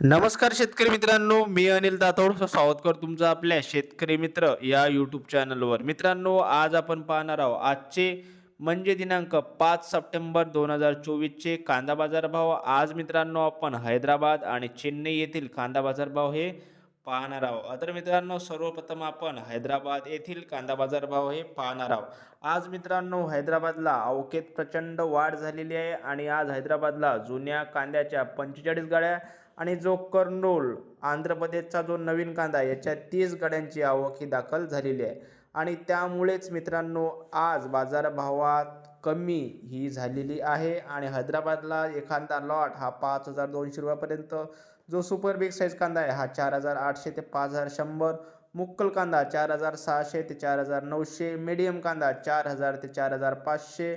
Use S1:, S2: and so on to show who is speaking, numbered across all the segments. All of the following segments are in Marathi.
S1: नमस्कार शेतकरी मित्रांनो मी अनिल दातोड. स्वागत करतो तुमचं आपल्या शेतकरी मित्र या यूट्यूब चॅनलवर मित्रांनो आज आपण पाहणार आहोत आजचे म्हणजे दिनांक पाच सप्टेंबर दोन हजार चोवीसचे कांदा बाजारभाव. आज मित्रांनो आपण हैदराबाद आणि चेन्नई येथील कांदा बाजार भाव हे पाहणार आहोत. तर मित्रांनो सर्वप्रथम आपण हैदराबाद येथील कांदा बाजार भाव हे पाहणार आहोत. आज मित्रांनो हैदराबादला अवकेत प्रचंड वाढ झालेली आहे आणि आज हैदराबादला जुन्या कांद्याच्या पंचेचाळीस गाड्या आणि जो कर्नूल आंध्र प्रदेशचा जो नवीन कांदा याच्या तीस गाड्यांची आवक ही दाखल झालेली आहे. आणि त्यामुळेच मित्रांनो आज बाजारभावात कमी ही झालेली आहे आणि हैदराबादला एखादा लॉट हा पाच हजार दोनशे रुपयापर्यंत जो सुपर बिग साईज कांदा आहे हा चार हजार आठशे ते पाच हजार शंभर. मुक्कल कांदा चार हजार सहाशे ते चार हजार नऊशे. मीडियम कांदा चार हजार ते चार हजार पाचशे.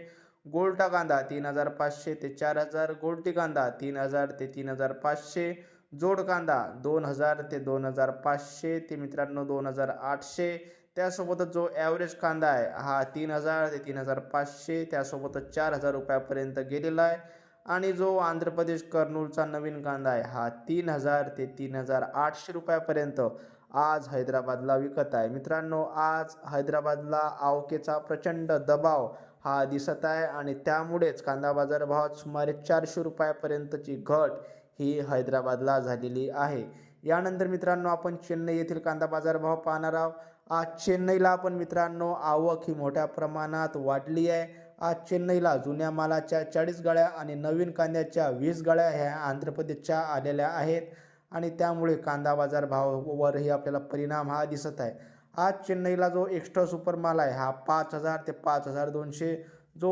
S1: गोल्टा कांदा तीन हजार पाचशे ते चार हजार. गोल्टी कांदा तीन हजार ते तीन हजार पाचशे. जोड कांदा दोन हजार ते दोन हजार पाचशे. ते मित्रांनो दोन हजार आठशे. त्यासोबतच जो ॲव्हरेज कांदा आहे हा तीन हजार ते तीन हजार पाचशे. त्यासोबतच चार हजार रुपयापर्यंत गेलेला आहे. आणि जो आंध्र प्रदेश कर्नूलचा नवीन कांदा आहे हा तीन हजार ते तीन हजार आठशे रुपयापर्यंत आज हैदराबादला विकत आहे. मित्रांनो आज हैदराबादला आवकेचा प्रचंड दबाव हा दिसत आहे आणि त्यामुळेच कांदा बाजारभावात सुमारे चारशे रुपयापर्यंतची घट ही हैदराबादला झालेली आहे. यानंतर मित्रांनो आपण चेन्नई येथील कांदा बाजार भाव पाहणार आहोत. आज चेन्नईला आपण मित्रांनो आवक ही मोठ्या प्रमाणात वाढली आहे. आज चेन्नईला जुन्या मालाच्या चाळीस गाड्या आणि नवीन कांद्याच्या वीस गाळ्या ह्या आंध्र प्रदेशच्या आलेल्या आहेत आणि त्यामुळे कांदा बाजार भावावरही आपल्याला परिणाम हा दिसत आहे. आज चेन्नईला जो एक्स्ट्रा सुपर माल आहे हा पाच हजार ते पाच हजार दोनशे. जो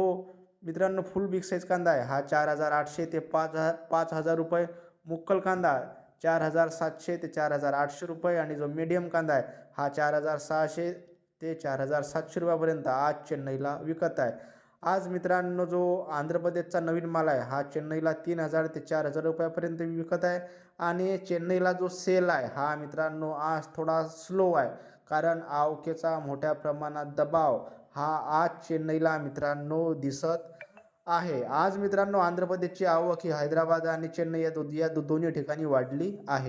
S1: मित्रांनो फुल बिग साईज कांदा आहे हा चार हजार आठशे ते पाच हजार पाच हजार रुपये. मुक्कल कांदा चार हजार सातशे ते चार हजार आठशे रुपये आणि जो मीडियम कांदा आहे हा चार हजार सहाशे ते चार हजार सातशे रुपयापर्यंत आज चेन्नईला विकत आहे. आज मित्रांनो जो आंध्र प्रदेशचा नवीन माल आहे हा चेन्नईला तीन हजार ते चार हजार रुपयापर्यंत विकत आहे आणि चेन्नईला जो सेल आहे हा मित्रांनो आज थोडा स्लो आहे. कारण आवकेचा मोठ्या प्रमाणात दबाव हा आज चेन्नईला मित्रांनो दिसत आहे. आज मित्रांनो आंध्र प्रदेशची आवक ही हैदराबाद आणि चेन्नई या दो या दो- दोन्ही ठिकाणी वाढली आहे.